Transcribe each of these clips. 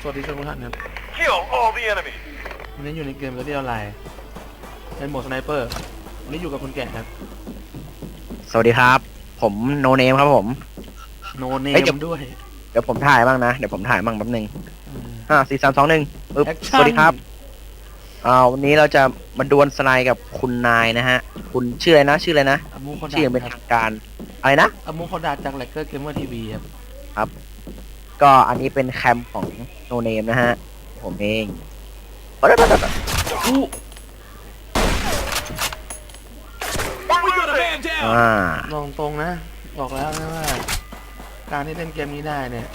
สวัสดีทุกท่านครับ Kill all the enemies. วันนี้อยู่ในเกมเรียลไลน์เป็นโหมดสไนเปอร์วันนี้อยู่กับคุณแก่ครับ สวัสดีครับ ผมโนเนมครับผม โนเนเอ้ยเดี๋ยวมด้วยเดี๋ยวผมถ่ายบ้างนะ เดี๋ยวผมถ่ายบ้างแป๊บนึงอืมห้าสี่สามสองหนึ่งปึ๊บแอคสชั่นวัสดีครับอ่าวันนี้เราจะมาดวลสไนกับคุณนายนะฮะ คุณชื่ออะไรนะ ชื่ออะไรนะอามูคอชื่อดายังเป็นครัทาบงการ อะไรนะอามูคอดาจากแลกเกอร์เกมเมอร์ทีวีครับ ก็อันนี้เป็นแคมป์ของโนเนมนะฮะ ผมเองโอ้ยอู้ We got a man down. อ่าลองตรงนะ บอกแล้วนะว่า การที่เล่นเกมนี้ได้เนี่ย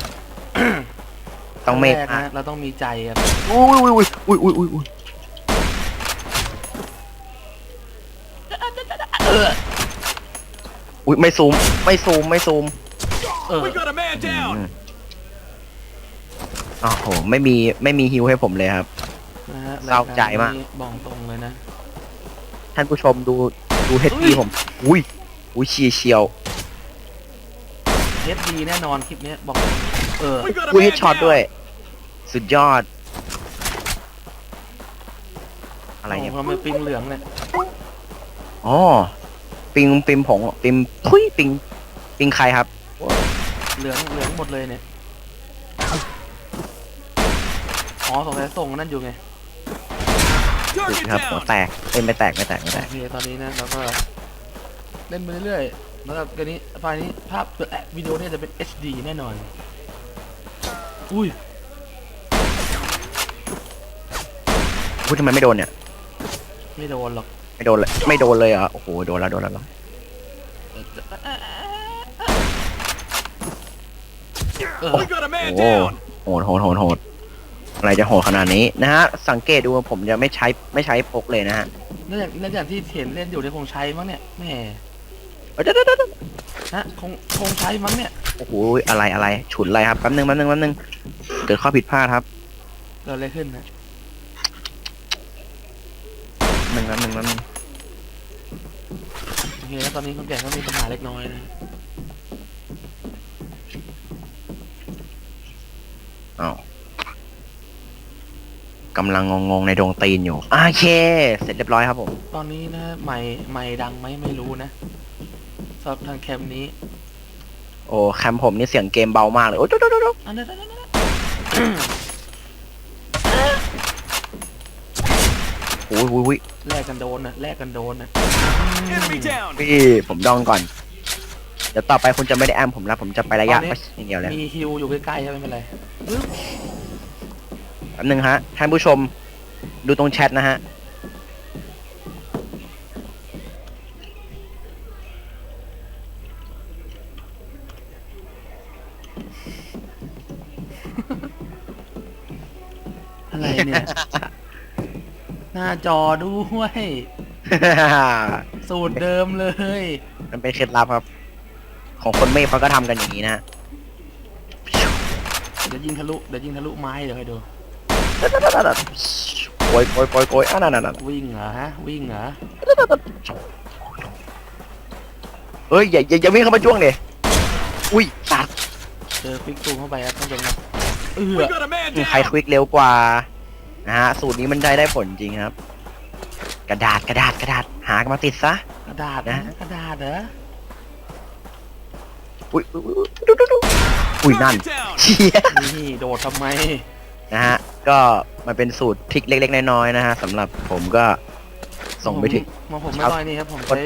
ต้องเมตแรกตานะเราต้องมีใจครับอุ้ยอุ้ยอุ้ยอุ้ยอุ้ยอุ้ยอุ้ยไม่ซูม ไม่ซูม ไม่ซูมเออ We got a man อื down. มโอ้โหไม่มีไม่มีฮิวให้ผมเลยครับ นะฮะเศร้าใจมาก รยรนี้บอกตรงเลยนะ ท่านผู้ชมดูดูเฮดเฮ้ดีย ผม อุ้ยอุ้ยเชียร์เชียวเฮดดีแน่นอนคลิปเนี้ยบอกเออ We got a อุ้ยเฮ man ดช็อตด้วย down. สุดยอด อะไรเนี่ยโเราไม่ปิงเหลืองเนี่ยอ๋อ ปิงปิมผงปิมทุยปิง ปิงใครครับ เหลืองเหลืองหมดเลยเนี่ย อ๋อสงสัยส่งนั่นอยู่ไงสุด Target ครับหัว down. แตกเอ้ยไม่แตกไม่แตกไม่แตโอกเคตอนนี้นะเราก็เล่นไปเรื่อยๆแล้วก็เกมนี้ไฟล์นี้ภาพเอ่อวิดีโอเนี่ยจะเป็น HD แน่นอน อุ้ยพูดทำไมไม่โดนเนี่ย ไม่โดนหรอก ไม่โดนเลยไม่โดนเลยเหรอโอ้โหโดนแล้วโดนแล้วเหรอเออ We got a man โอ้ down. โหดโหดโหดโหด อะไรจะโหดขนาดนี้นะฮะ สังเกตดูว่าผมจะไม่ใช้ไม่ใช้พกเลยนะฮะนั่นอย่างนั่นอย่างที่เห็นเล่นอยู่ในยคงใช้มั้งเนี่ยแหมเอ้ยเดี๋ยวเดี๋ยวเดี๋ยวนะคงคงใช้มั้งเนี่ยโอ้โหอะไรอะไรฉุนอะไรครับแป๊บนึงแป๊บนึงแป๊บนึงเกิดข้อผิดพลาดครับเกิดอะไรขึ้นนะหนึ่งแป๊บนึงแป๊บนึงโอเคแล้วตอนนี้คนแก่ก็มีปัญหาเล็กน้อยนะอ้าว กำลังงงๆในดวงตีนอยู่โอเค เสร็จเรียบร้อยครับผม ตอนนี้นะใหม่ใหม่ดังไหมไม่รู้นะสำหรับทางแคมป์นี้โอ้แคมผมนี่เสียงเกมเบามากเลย โอ้ยดูดูดูดูอันนั้นอันนั้นอันนั้นโอ้ยโอ้ยโอ้ยแลกกันโดนนะแลกกันโดนนะ Enemy down. พี่ผมดองก่อน เดี๋ยวต่อไปคุณจะไม่ได้แอมผมแล้วผมจะไประยะประชิดอย่างเดียวเลย มีฮิวอยู่ใกล้ๆใช่ไหมไม่เป็นไร แป๊บนึงฮะท่านผู้ชมดูตรงแชทนะฮะอะไรเนี่ย หน้าจอด้วย สูตรเดิมเลย มันเป็นเคล็ดลับครับ ของคนเมฆเขาก็ทำกันอย่างนี้นะฮะ เดี๋ยวยิงทะลุ เดี๋ยวยิงทะลุไม้เดี๋ยวให้ดู โกยโกยโกยโกยอะนั่นนั่นนั่นวิ่งเหรอฮะ วิ่งเหรอ เฮ้ยอย่าอย่าอย่าวิ่งเข้ามาจ้วงเดอุ้ยสัตว์เจอฟิกตูมเข้าไปครับท่านผู้ชมครับเออ We got a man ใคร down. ควิกเร็วกว่านะฮะสูตรนี้มันได้ได้ผลจริงครับ กระดาษกระดาษกระดาษหามาติดซะ กระดาษนะนะ กระดาษเหรออุ้ยอุ้ยอุ้ยดูดูดูอุ้ยนั่น Target down. เชี่ยนี่โดดทำไมนะฮะ ก็มันเป็นสูตรทริคเล็ก ๆ น้อยๆนะฮะสำหรับผมก็ส่งไปถึง มาผมไม่ครับต้อยนี่ครับ ผมใช้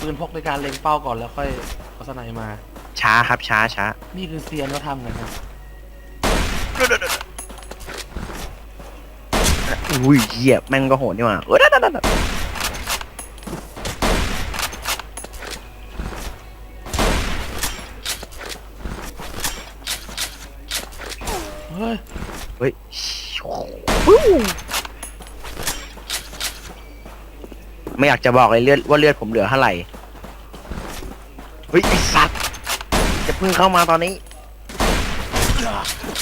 ปืนพกในการเล็งเป้าก่อนแล้วค่อยเอาสไนมา ช้าครับช้าช้านี่คือเซียนเขาทำกันครับอุ้ยเหยียบแม่งก็โหดนี่หว่าเออนั่นนั่นนั่น ไม่อยากจะบอกเลยเลือดว่าเลือดผมเหลือเท่าไหร่เฮ้ยไอสัตว์จะเพิ่งเข้ามาตอนนี้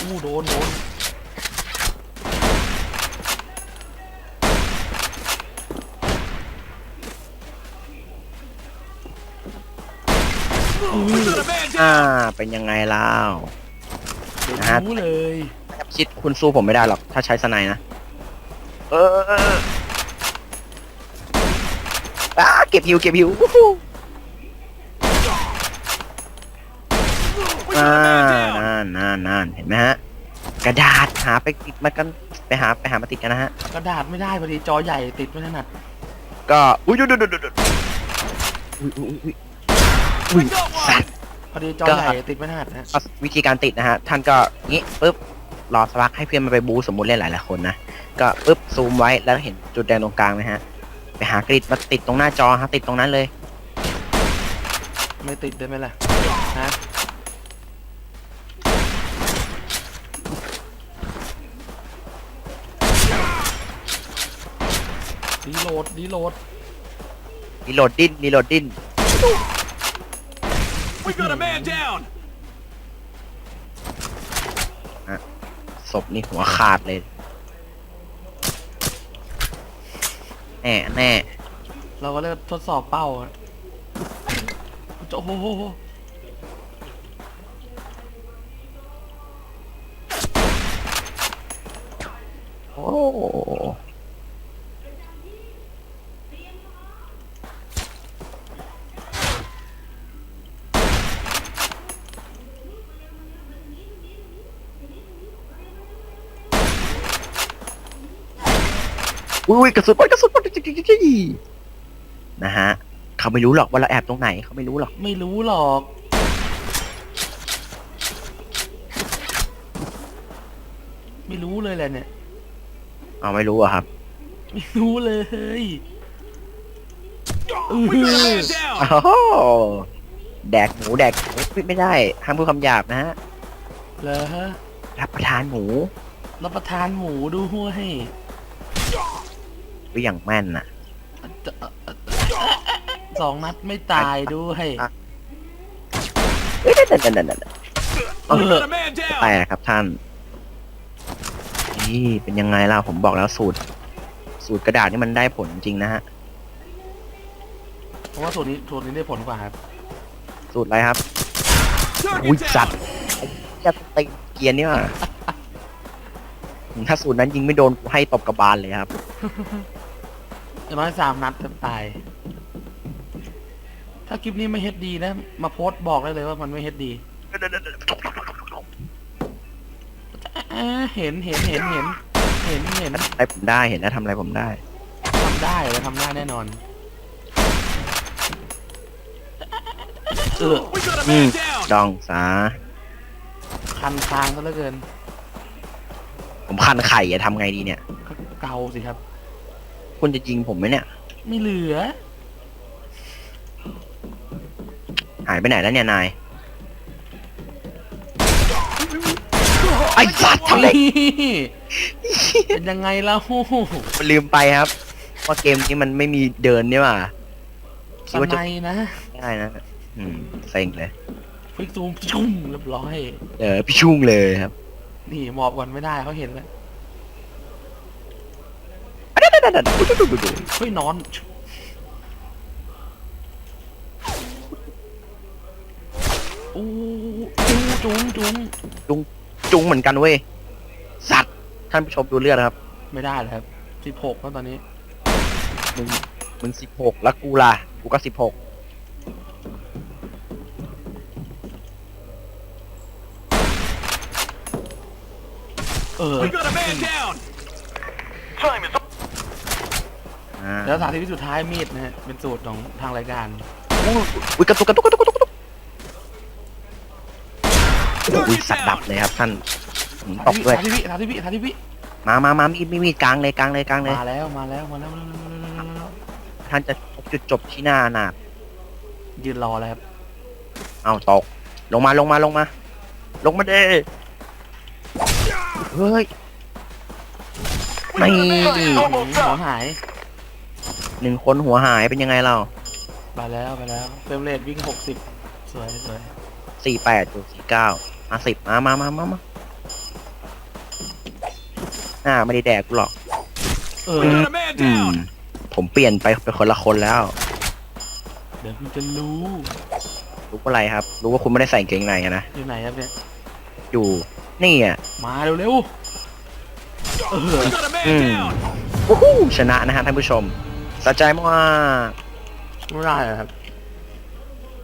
อู้โดนโดน We got a man อ่า down. เป็นยังไงแล้วเดี๋ยวนะฮะรู้เลยนะครับชิดคุณสู้ผมไม่ได้หรอก ถ้าใช้สไนด์นะ เออเออเอออ่าเก็บฮิวเก็บฮิววู้ฮู้ We อ่า got a man down. นั่นนั่นนั่นเห็นไหมฮะ กระดาษหาไปติดมากันไปหาไปหามาติดกันนะฮะ กระดาษไม่ได้พอดีจอใหญ่ติดไม่ถนัดก็อุ้ยดูดูดูดูดูอุ้ยอุ้ยอุ้ยอุ้ย We got สั one. ตว์ พอดีจอใหญ่ติดไม่ถนัดนะก็วิธีการติดนะฮะ ท่านก็งี้ปุ๊บรอสักพักให้เพื่อนมันไปบูสมมุติเล่นหลายหลายๆคนนะ ก็ปุ๊บซูมไว้แล้วเห็นจุดแดงตรงกลางไหมฮะ ไปหากริดมาติดตรงหน้าจอฮะติดตรงนั้นเลย ไม่ติดได้ไหมล่ะฮะรีโหลดรีโหลดรีโหลดดิ้นรีโหลดดิ้น We got a man down. ศพนี่หัวขาดเลย แน่แน่เราก็เริ่มทดสอบเป้าโอ้โหโอ้ อุ้ยกระสุนหมดกระสุนหมดนะฮะเขาไม่รู้หรอกว่าเราแอบตรงไหนเขาไม่รู้หรอก ไม่รู้หรอก ไม่รู้เลยแหละเนี่ยเอาไม่รู้อะครับ ไม่รู้เลย We got a man down. โอ้โหแดกหมูแดกหมูไม่ได้ห้ามพูดคำหยาบนะฮะเหรอฮะรับประทานหมู รับประทานหมูดูหัวให้ไว้อย่างแม่นน่ะ สองนัดไม่ตายด้วยเอ้ยนั่นนั่นนั่นนั่นเอ We อ got a man แต down. กครับท่าน นี่เป็นยังไงล่ะผมบอกแล้วสูตร สูตรกระดาษนี่มันได้ผลจริงนะฮะ เพราะว่าส่วนนี้ส่วนนี้ได้ผลกว่าครับสูตรอะไรครับ Target อุ้ยสัต down. ว์จะตีเกียร์นี่ว่ะถ้าสูตรนั้นยิงไม่โดนกูให้ตบกระบาลเลยครับ อย่างน้อยสามนัดจะตาย ถ้าคลิปนี้ไม่เฮ็ดดีนะ มาโพสต์บอกได้เลยว่ามันไม่เฮ็ดดีอ่าเห็นเห็นเห็นเห็นเห็นเห็นอะไรผมได้เห็นแล้วทำอะไรผมได้ ทำได้เลยทำได้แน่นอน เออ We got a อืม man down. ดองซาคันคางซะเหลือเกิน ผมคันไข่อะทำไงดีเนี่ย ก็เกาสิครับ คุณจะยิงผมไหมเนี่ย ไม่เหลือ หายไปไหนแล้วเนี่ยนาย ไอ้สัตว์ทำไมนี่เป็นยังไงแล้วลืมไปครับว่าเกมนี้มันไม่มีเดินนี่หว่าสคิดว่าจะไนนะได้นะ อืมเซ็งเลย ฟิกซูมชุ่มเรียบร้อย เออพี่ชุ่งเลยครับ นี่หมอบก่อนไม่ได้เขาเห็นแล้วอะ เดี๋ยวๆๆๆดูดูดูดูเฮ้ยนอนอู้จุ้งจุ้งจุ้งจุงเหมือนกันเว้ย สัตว์ ท่านผู้ชมดูเลือดนะครับ ไม่ได้เลยครับสิบหกแล้วตอนนี้ มึง มึงสิบหกแล้วกูล่ะ กูก็สิบหกเออ We got a man down. Time is up. อ่าแล้วสาธิตสุดท้ายมีดนะฮะเป็นสูตรของทางรายการอุ้ยกระตุกกระตุกกระตุกกระตุกกระตุกอุ้ยสัตว์ดับเลยครับท่านหืมตกด้วยสาธิตสาธิตสาธิตมามามามีดมีมีดกลางเลยกลางเลยกลางเลยมาแล้วมาแล้วมาแล้วมาแล้วมาแล้วมาแล้วท่านจะพบจุดจบที่หน้าหนาดยืนรอแล้วครับเอาตก ลงมาลงมาลงมา ลงมาเด้เฮ้ย We got a man Mày- down. หั Almost ว up. หาย หนึ่งคนหัวหายเป็นยังไงเราไปแล้วไปแล้วเฟรมเรทวิ่งหกสิบสวยสวยสี่แปดอยู่สี่เก้ามาสิบมามามามามาอ่าไม่ได้แดกกูหรอก เออ We got a man อืม down. ผมเปลี่ยนไปเป็นคนละคนแล้ว เดี๋ยวคุณจะรู้รู้ว่าอะไรครับ รู้ว่าคุณไม่ได้ใส่กางเกงในอะนะ อยู่ไหนครับเนี่ยอยู่นี่อะ มาเร็วเออ Got a man Mm. down. วู้ฮู้ชนะนะฮะท่านผู้ชม สะใจมากไม่ได้อะครับ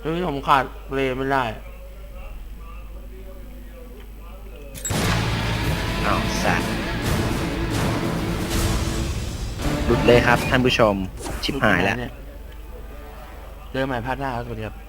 เฮ้ยผมขาดเลไม่ได้อ้าวสัตว์หลุดเลยครับท่านผู้ชม ชิบหายแล้วเนี่ยเจอใหม่พลาดหน้าครับสวัสดีครับ